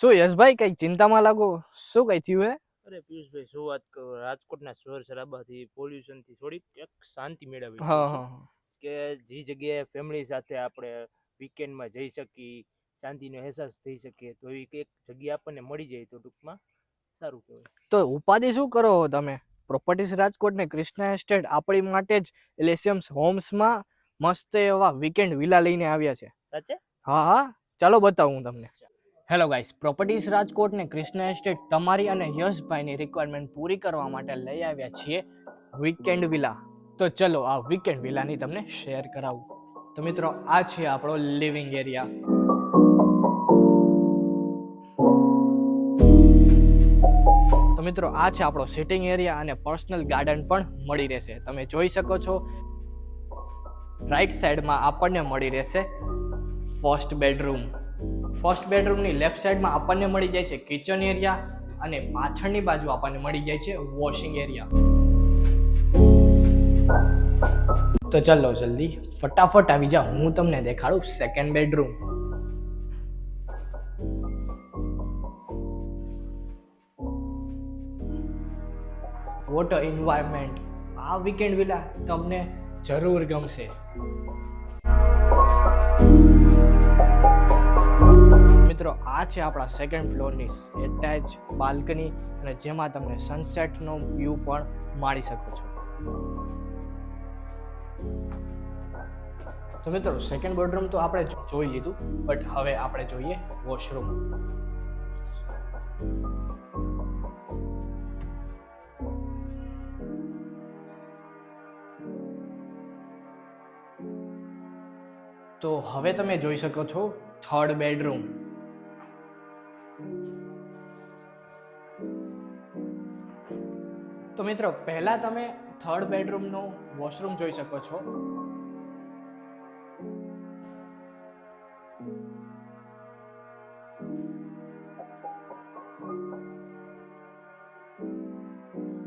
શું યશભાઈ કઈ ચિંતામાં લાગો? શું કઈ થયું હે? અરે પિયુષભાઈ શું વાત કરો? રાજકોટના શોર શરાબાથી પોલ્યુશનથી થોડીક એક શાંતિ મેળવી હા હા હા. કે જે જગ્યાએ ફેમિલી સાથે આપણે વીકેન્ડમાં જઈ શકીએ શાંતિનો અહેસાસ થઈ શકે તો એવી એક જગ્યા આપણને મળી જાય તો ટૂંકમાં સારું કહેવાય. તો ઉપાધિ શું કરો તમે? પ્રોપર્ટીઝ રાજકોટ ને કૃષ્ણા એસ્ટેટ આપણી માટે જ એલેસિયમ્સ હોમ્સમાં મસ્ત એવા વીકેન્ડ વિલા લઈને આવ્યા છે. સાચે? હા હા. ચાલો બતાવું હું તમને. હેલો ગાઈસ પ્રોપર્ટીઝ રાજકોટ ને કૃષ્ણા એસ્ટેટ તમારી અને યશભાઈની રિક્વાયરમેન્ટ પૂરી કરવા માટે લઈ આવ્યા છીએ વીકેન્ડ વિલા તો ચલો આ વીકેન્ડ વિલાની તમને શેર કરાવું. તો મિત્રો, આ છે આપણો લિવિંગ એરિયા તો મિત્રો, આ છે આપણો સિટિંગ એરિયા અને પર્સનલ ગાર્ડન પણ મળી રહેશે. તમે જોઈ શકો છો રાઈટ સાઈડમાં આપણને મળી રહેશે ફર્સ્ટ બેડરૂમ ફર્સ્ટ બેડરૂમની લેફ્ટ સાઈડમાં આપણને મળી જાય છે કિચન એરિયા અને પાછળની બાજુ આપણને મળી જાય છે વોશિંગ એરિયા તો ચાલો જલ્દી, ફટાફટ આવી જાઓ, હું તમને દેખાડું સેકન્ડ બેડરૂમ વોટર એન્વાયરમેન્ટ આ વીકેન્ડ વિલા તમને જરૂર ગમશે. મિત્રો, આ છે આપણા સેકન્ડ ફ્લોરની એટેચ બાલ્કની અને જેમાં તમે સનસેટનો વ્યૂ પણ માણી શકો છો. તો મિત્રો સેકન્ડ બેડરૂમ તો આપણે જોઈ લીધું બટ હવે આપણે જોઈએ વોશરૂમ તો હવે તમે જોઈ શકો છો થર્ડ બેડરૂમ તો મિત્રો, પહેલા તમે થર્ડ બેડરૂમનો વોશરૂમ જોઈ શકો છો.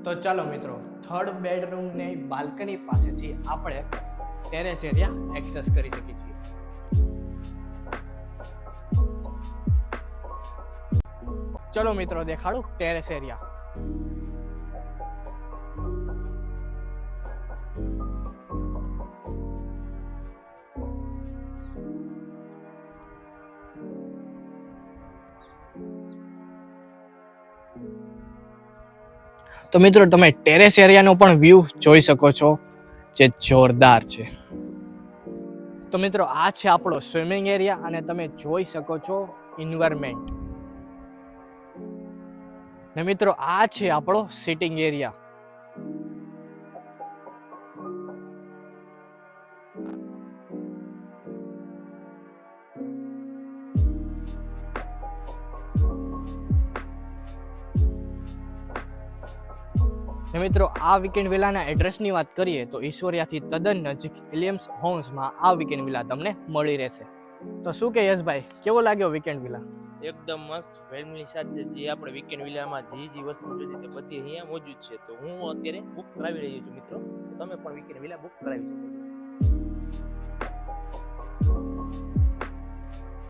તો ચાલો મિત્રો થર્ડ બેડરૂમની બાલ્કની પાસેથી આપણે ટેરેસ એરિયા એક્સેસ કરી શકીએ છીએ. ચલો મિત્રો, દેખાડું ટેરેસ એરિયા તો મિત્રો, તમે ટેરેસ એરિયાનો પણ વ્યૂ જોઈ શકો છો, જે જોરદાર છે. તો મિત્રો, આ છે આપણો સ્વિમિંગ એરિયા અને તમે જોઈ શકો છો એન્વાયરમેન્ટ ને મિત્રો, આ છે આપણો સિટિંગ એરિયા મિત્રો, આ વીકેન્ડ વિલાના એડ્રેસની વાત કરીએ તો ઈશ્વરિયાથી તદ્દન નજીક એલિયમ્સ હોમ્સમાં આ વીકેન્ડ વિલા તમને મળી રહેશે. તો શું કે યશભાઈ, કેવો લાગ્યો વીકેન્ડ વિલા? એકદમ મસ્ત ફેમિલી સાથે જે આપણે વીકેન્ડ વિલામાં જે જે વસ્તુ જોઈતી તે બધી અહીંયા મોજૂદ છે. તો હું અત્યારે બુક કરાવી રહ્યો છું મિત્રો. તમે પણ વીકેન્ડ વિલા બુક કરાવી શકો છો.